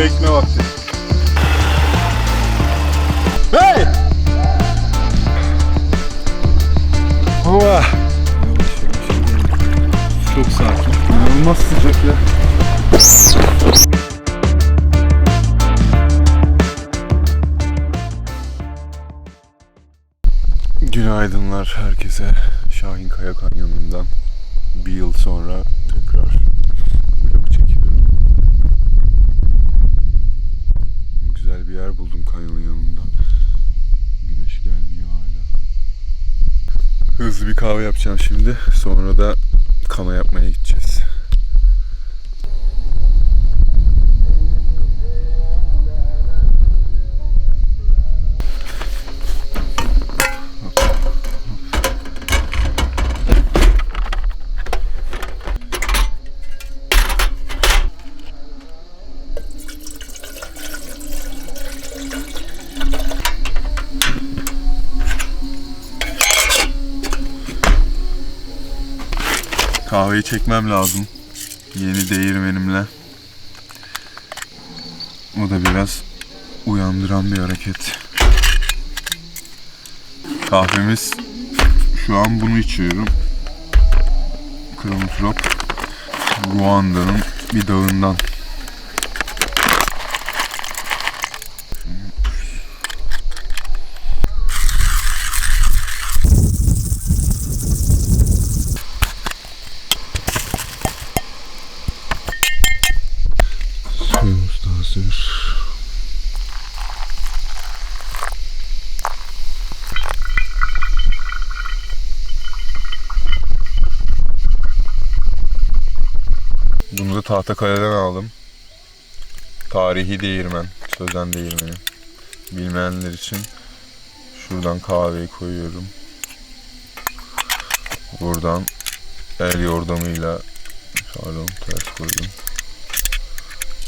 kahve içme vakti. Hey! Hova! Çok sakin. İnanılmaz sıcak ya. Günaydınlar herkese. Şahin Kaya Kanyonu'ndan bir yıl sonra tekrar bir yer buldum kanyonun yanında. Güneş gelmiyor hala. Hızlı bir kahve yapacağım şimdi. Sonra da kana yapmaya gideceğiz. Kahveyi çekmem lazım. Yeni değirmenimle. O da biraz uyandıran bir hareket. Kahvemiz şu an bunu içiyorum. Kronotrop Ruanda'nın bir dağından. Hazır. Bunu da Tahtakale'den aldım. Tarihi değirmen, sözen değirmeni. Bilmeyenler için şuradan kahveyi koyuyorum. Buradan el yordamıyla pardon ters koydum.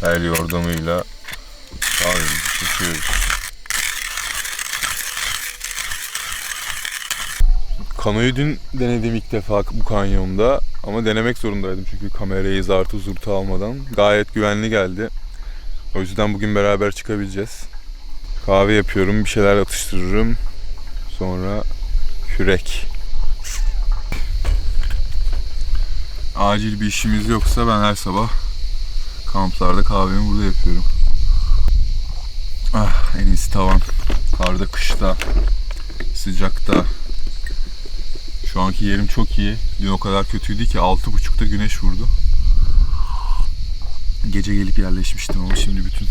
El yordamıyla kahvemizi çekiyoruz. Kanoyu dün denedim ilk defa bu kanyonda ama denemek zorundaydım çünkü kamerayı zartı zurtu almadan gayet güvenli geldi. O yüzden bugün beraber çıkabileceğiz. Kahve yapıyorum, bir şeyler atıştırırım. Sonra kürek. Acil bir işimiz yoksa ben her sabah kamplarda kahvemi burada yapıyorum. Ah en iyisi tavan. Karda, kışta, sıcakta. Şu anki yerim çok iyi. Dün o kadar kötüydü ki 6.30'da güneş vurdu. Gece gelip yerleşmiştim ama şimdi bütün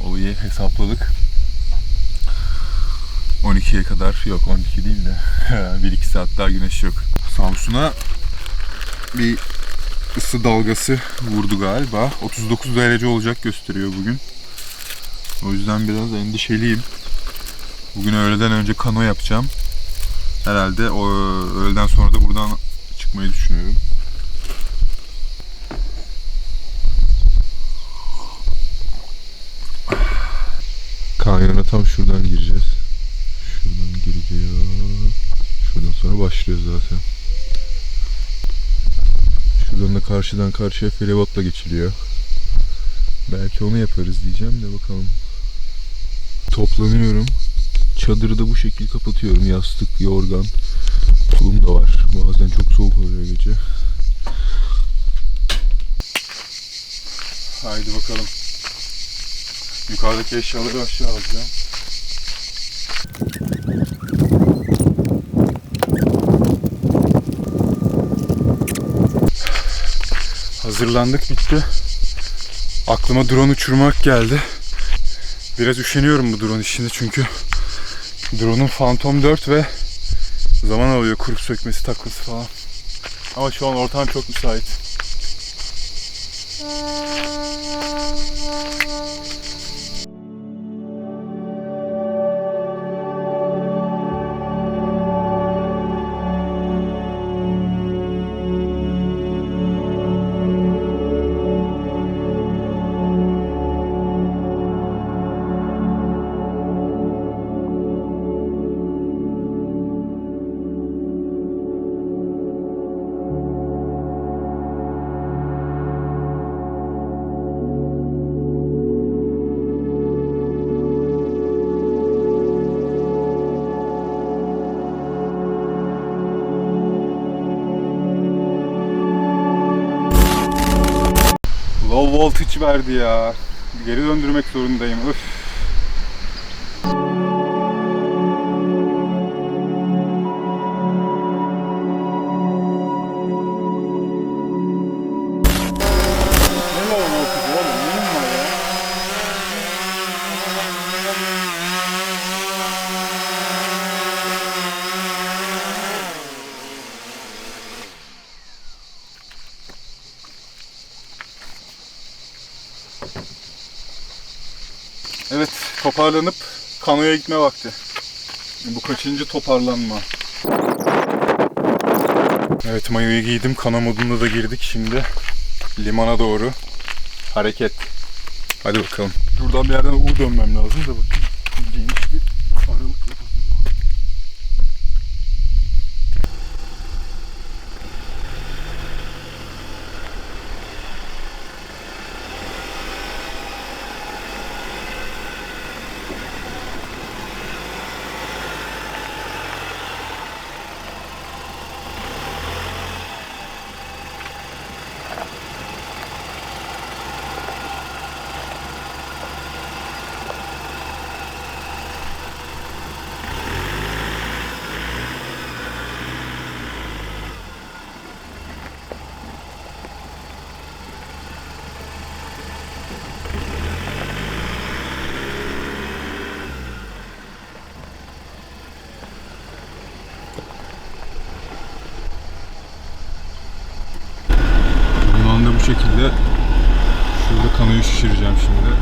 olayı hesapladık. 12'ye kadar yok 12 değil de 1-2 saat daha güneş yok. Samsun'a bir ısı dalgası vurdu galiba. 39 derece olacak gösteriyor bugün. O yüzden biraz endişeliyim. Bugün öğleden önce kano yapacağım. Herhalde o öğleden sonra da buradan çıkmayı düşünüyorum. Kanyona tam şuradan gireceğiz. Şuradan gireceğiz. Şuradan sonra başlıyoruz zaten. Şuradan da karşıdan karşıya feribotla geçiliyor. Belki onu yaparız diyeceğim de bakalım. Toplanıyorum. Çadırı da bu şekil kapatıyorum. Yastık, yorgan, tulum da var. Bazen çok soğuk oluyor gece. Haydi bakalım. Yukarıdaki eşyaları aşağı alacağım. Hazırlandık bitti. Aklıma drone uçurmak geldi. Biraz üşeniyorum bu drone işinde çünkü drone'un Phantom 4 ve zaman alıyor kurup sökmesi takması falan. Ama şu an ortam çok müsait. Voltage verdi ya. Geri döndürmek zorundayım. Öf. Evet, toparlanıp kanoya gitme vakti. Bu kaçıncı toparlanma? Evet, mayoyu giydim. Kano modunda da girdik şimdi. Limana doğru. Hareket. Hadi bakalım. Şuradan bir yerden U dönmem lazım da bakın. Geniş bir aralıkla Yunan'da bu şekilde şurada kanoyu şişireceğim şimdi.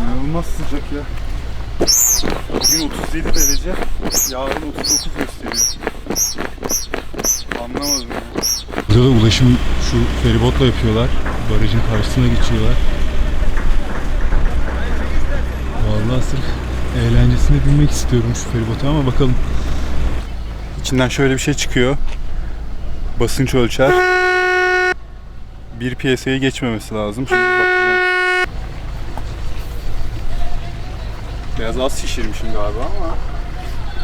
İnanılmaz sıcak ya. Bugün 37 derece, yarın 39 gösteriyor. Anlamadım ya. Burada da ulaşım şu feribotla yapıyorlar. Barajın karşısına geçiyorlar. Vallahi sırf eğlencesine binmek istiyorum şu feribota ama bakalım. İçinden şöyle bir şey çıkıyor. Basınç ölçer. Bir piyasaya geçmemesi lazım. Şimdi. Biraz az şişirmişim galiba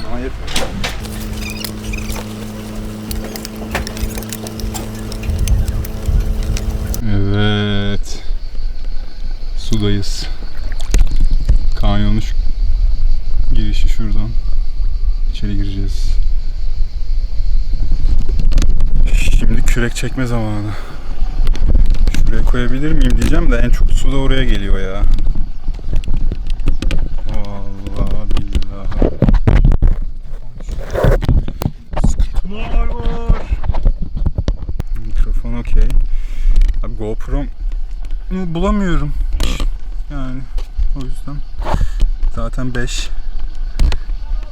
ama yetmedi. Evet. Sudayız. Kanyonun girişi şuradan. İçeri gireceğiz. Şimdi kürek çekme zamanı. Şuraya koyabilir miyim diyeceğim de en çok su da oraya geliyor ya. Bulamıyorum. Yani o yüzden. Zaten 5.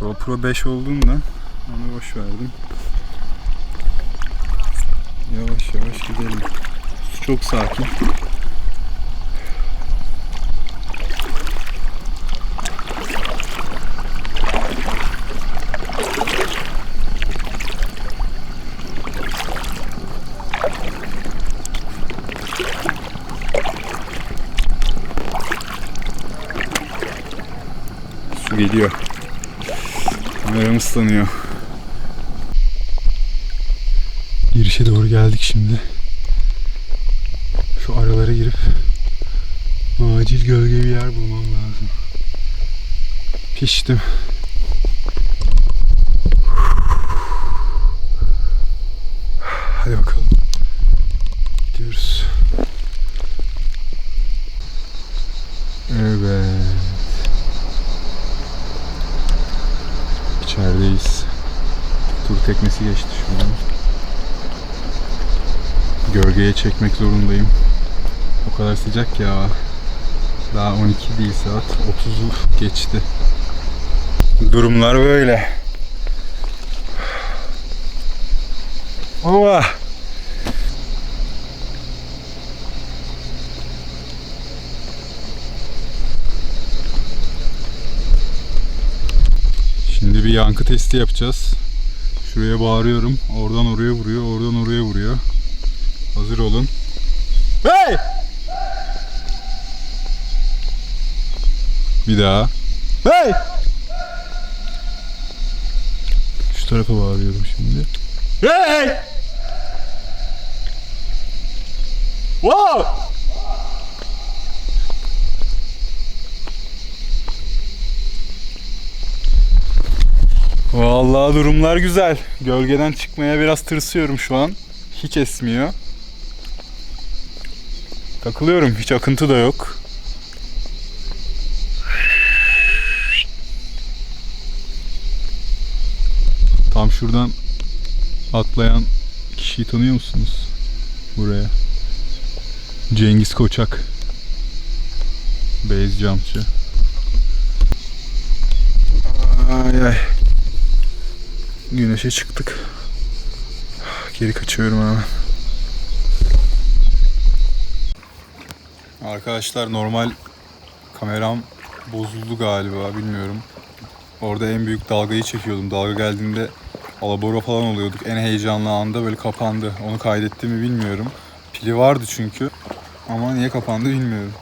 GoPro 5 olduğundan onu boş verdim. Yavaş yavaş gidelim. Çok sakin. Su geliyor. Kameram ıslanıyor. Girişe doğru geldik şimdi. Şu aralara girip acil gölge bir yer bulmam lazım. Piştim. Hadi bakalım. Gidiyoruz. Evet. İçerideyiz. Tur teknesi geçti şuradan. Gölgeye çekmek zorundayım. O kadar sıcak ya. Daha 12 değil saat. 30'u geçti. Durumlar böyle. Ova. Yankı testi yapacağız. Şuraya bağırıyorum. Oradan oraya vuruyor. Oradan oraya vuruyor. Hazır olun. Hey! Bir daha. Hey! Şu tarafa bağırıyorum şimdi. Hey! Wow! Vallahi durumlar güzel. Gölgeden çıkmaya biraz tırsıyorum şu an. Hiç esmiyor. Takılıyorum. Hiç akıntı da yok. Tam şuradan atlayan kişiyi tanıyor musunuz? Buraya. Cengiz Koçak. Base jumpçı. Ay ay. Güneşe çıktık. Geri kaçıyorum hemen. Arkadaşlar normal kameram bozuldu galiba bilmiyorum. Orada en büyük dalgayı çekiyordum. Dalga geldiğinde alabora falan oluyorduk. En heyecanlı anda böyle kapandı. Onu kaydettiğimi bilmiyorum. Pili vardı çünkü. Ama niye kapandı bilmiyorum.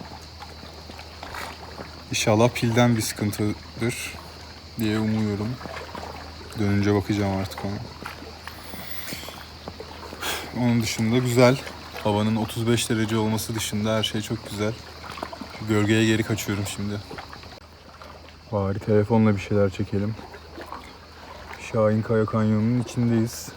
İnşallah pilden bir sıkıntıdır diye umuyorum. Dönünce bakacağım artık ona. Onun dışında güzel. Havanın 35 derece olması dışında her şey çok güzel. Gölgeye geri kaçıyorum şimdi. Bari telefonla bir şeyler çekelim. Şahin Kaya Kanyonu'nun içindeyiz.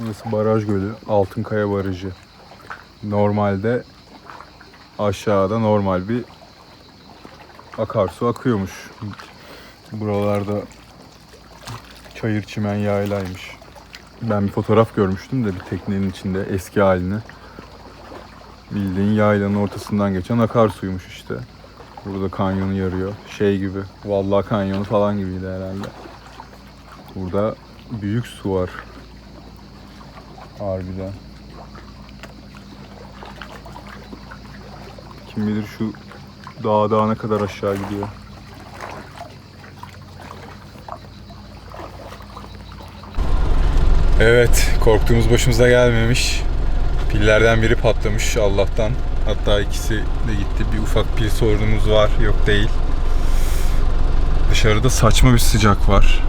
Burası Baraj Gölü, Altınkaya Barajı. Normalde aşağıda normal bir akarsu akıyormuş. Buralarda çayır çimen yaylaymış. Ben bir fotoğraf görmüştüm de bir teknenin içinde eski halini. Bildiğin yaylanın ortasından geçen akarsuymuş işte. Burada kanyonu yarıyor. Şey gibi, Vallahi kanyonu falan gibiydi herhalde. Burada büyük su var. Harbiden. Kim bilir şu dağ dağına kadar aşağı gidiyor. Evet, korktuğumuz başımıza gelmemiş. Pillerden biri patlamış Allah'tan. Hatta ikisi de gitti. Bir ufak pil sorunumuz var. Yok değil. Dışarıda saçma bir sıcak var.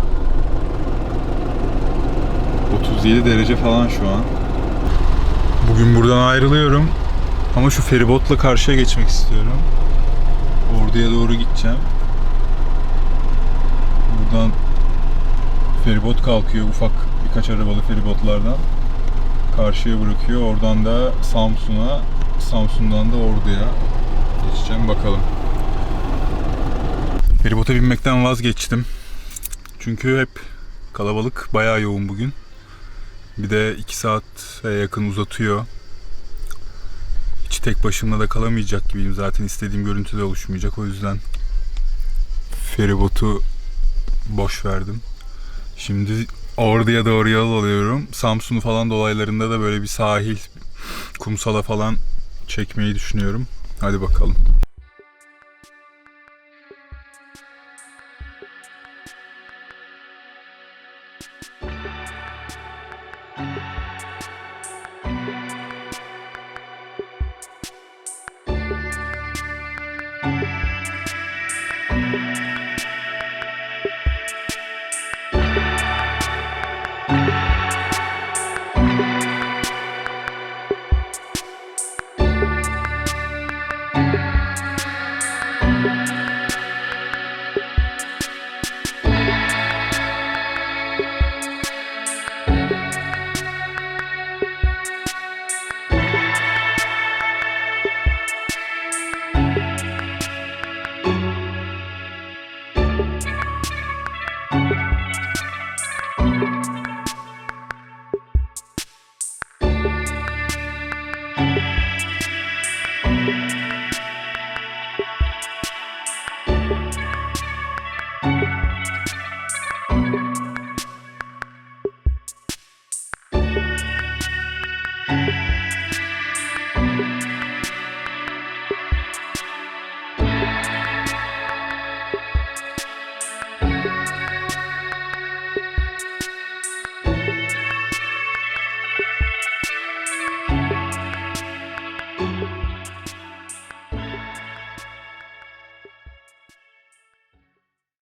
37 derece falan şu an. Bugün buradan ayrılıyorum. Ama şu feribotla karşıya geçmek istiyorum. Orduya doğru gideceğim. Buradan feribot kalkıyor ufak birkaç arabalı feribotlardan. Karşıya bırakıyor. Oradan da Samsun'a, Samsun'dan da Ordu'ya geçeceğim bakalım. Feribota binmekten vazgeçtim. Çünkü hep kalabalık, bayağı yoğun bugün. Bir de 2 saate yakın uzatıyor tek başımda da kalamayacak gibiyim. Zaten istediğim görüntü de oluşmayacak. O yüzden feribotu boş verdim. Şimdi Ordu'ya doğru yol alıyorum. Samsun falan dolaylarında da böyle bir sahil, kumsala falan çekmeyi düşünüyorum. Hadi bakalım.